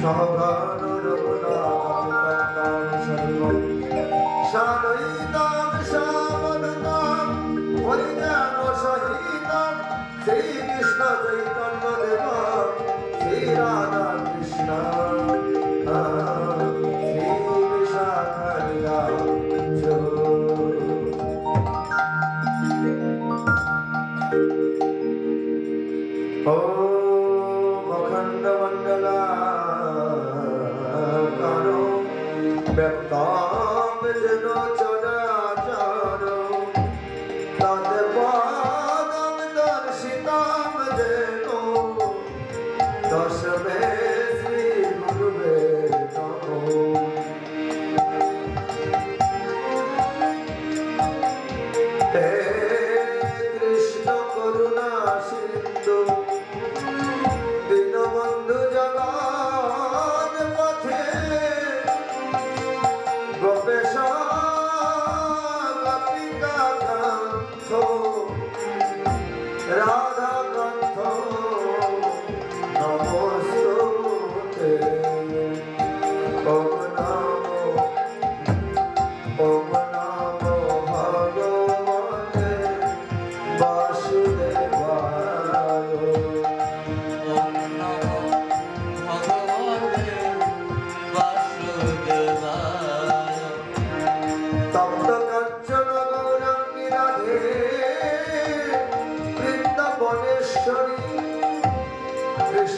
সহগান nossa é bem.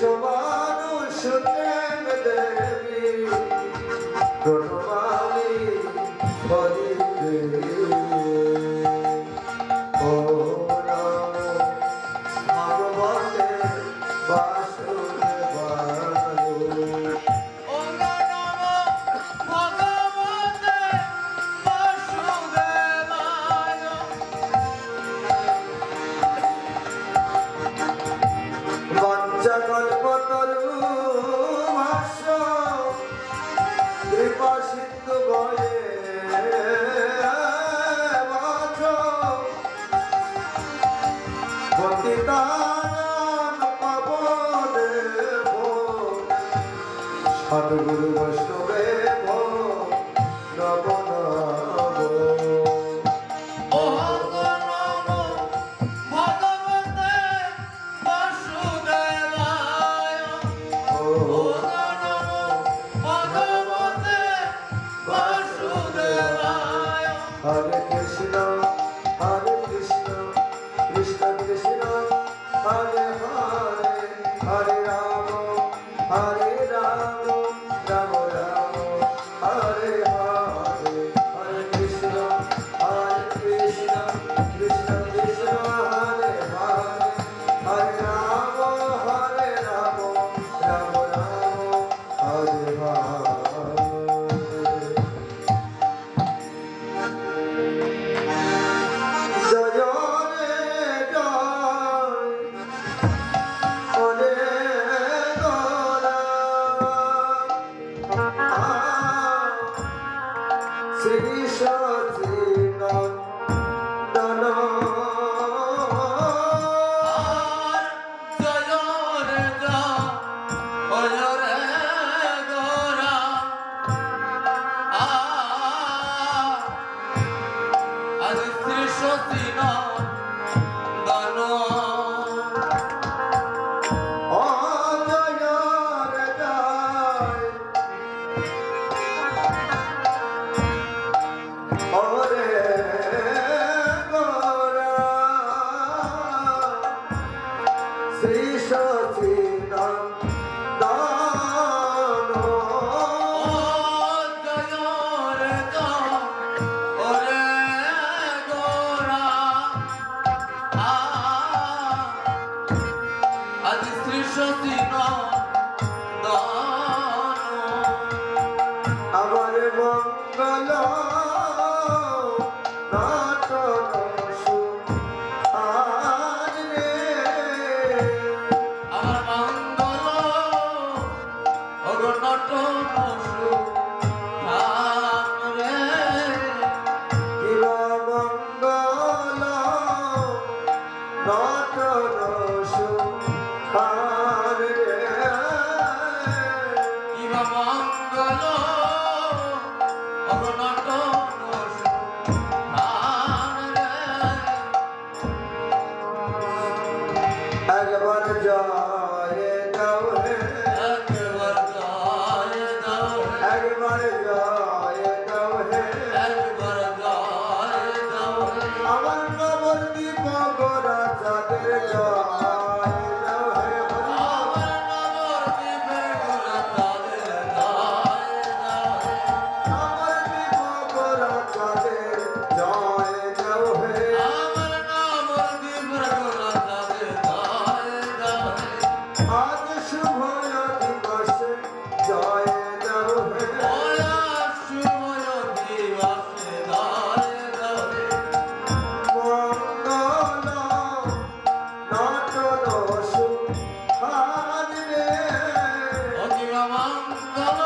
বিশ্বমানুষুতেন Come on.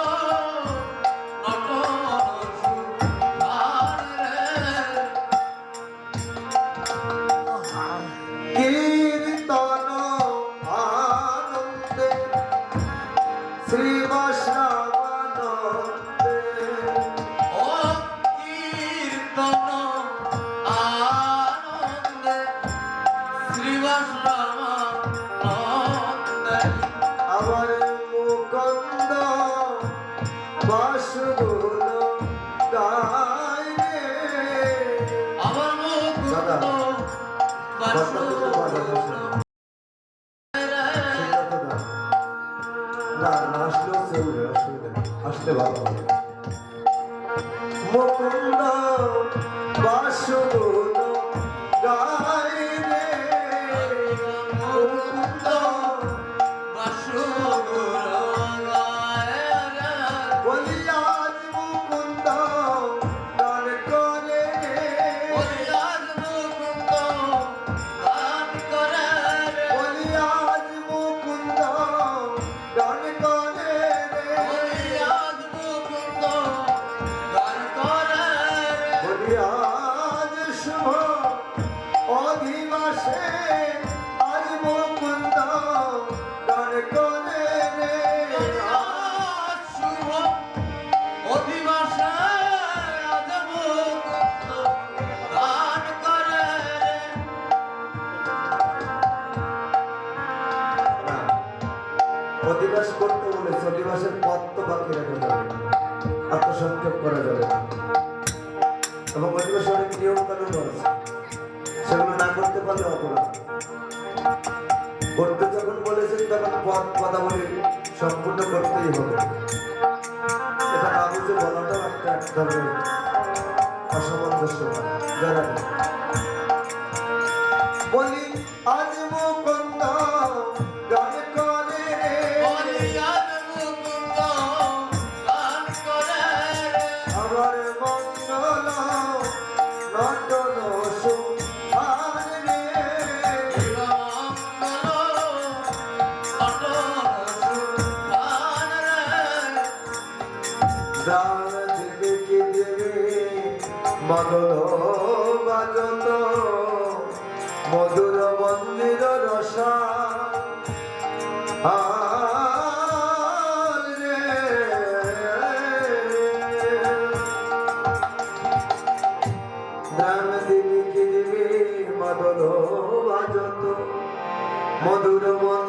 Başlıyor করতে যখন বলেছেন, তখন পথ কথা বলে সম্পূর্ণ করতেই হবে। এটা আমি যে বলাটা একটা এক ধরনের অসামঞ্জস্য যারা অযত মধুর মন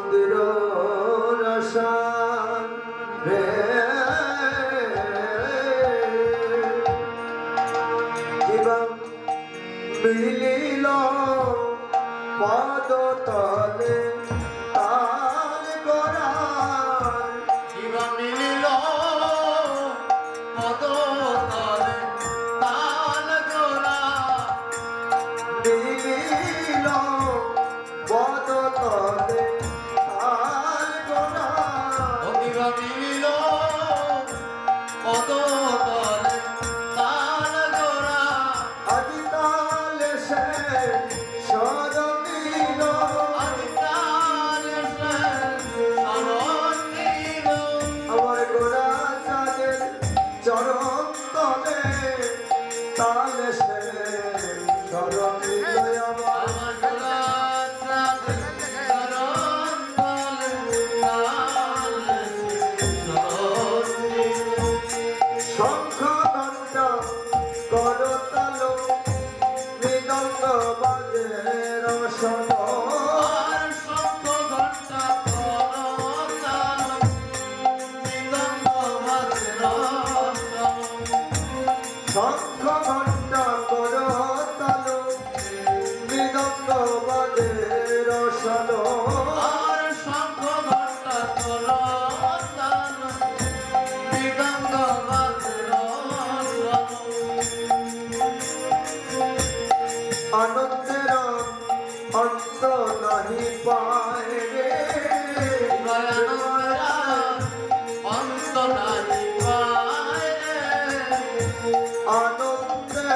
사랑 আনন্দে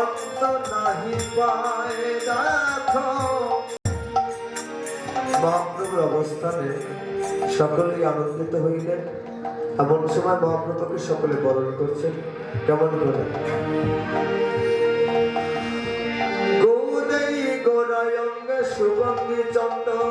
অন্ত নাহি পায় দেখো মহাপ্রভুর অবস্থানে সকলেই আনন্দিত হইলেন। এমন সময় মহাপ্রভুকে সকলে বরণ করছেন। কেমন করে গৌরী সুগন্ধি চন্দন।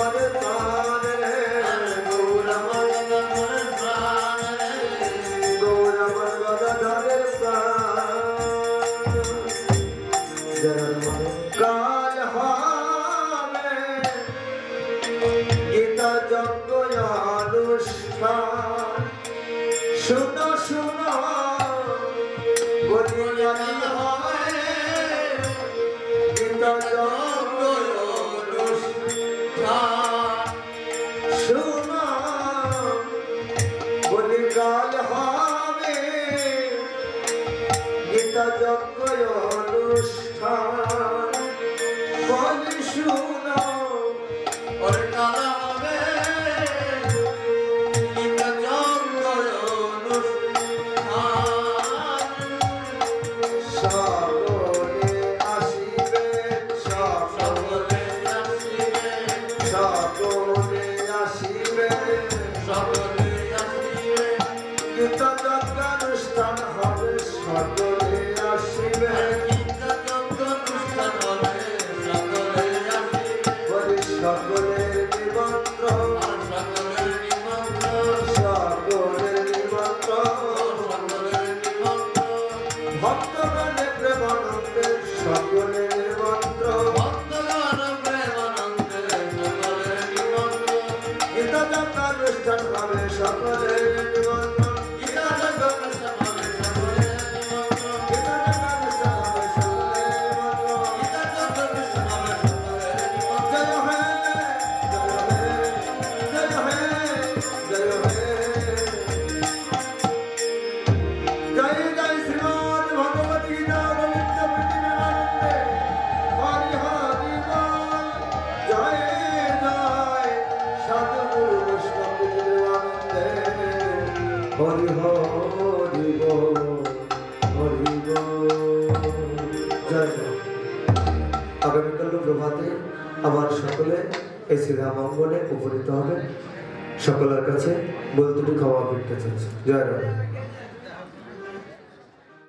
শ্রীরামঙ্গলে উপনীত হবেন। সকলের কাছে বলতুটি খাওয়া অপেক্ষা চলছে। জয় রাধা।